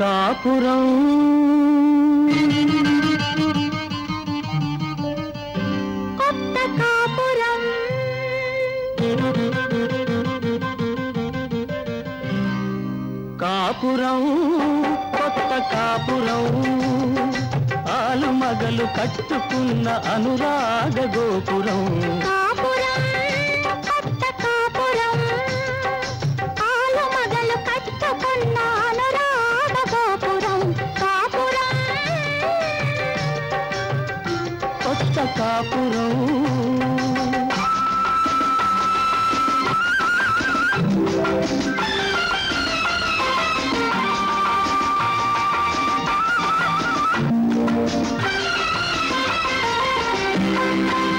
కాపురం. కొత్త కాపురం. కాపురం కొత్త కాపురం. ఆలు మగలు కట్టుకున్న అనురాగ గోపురం. చకాపురం Thank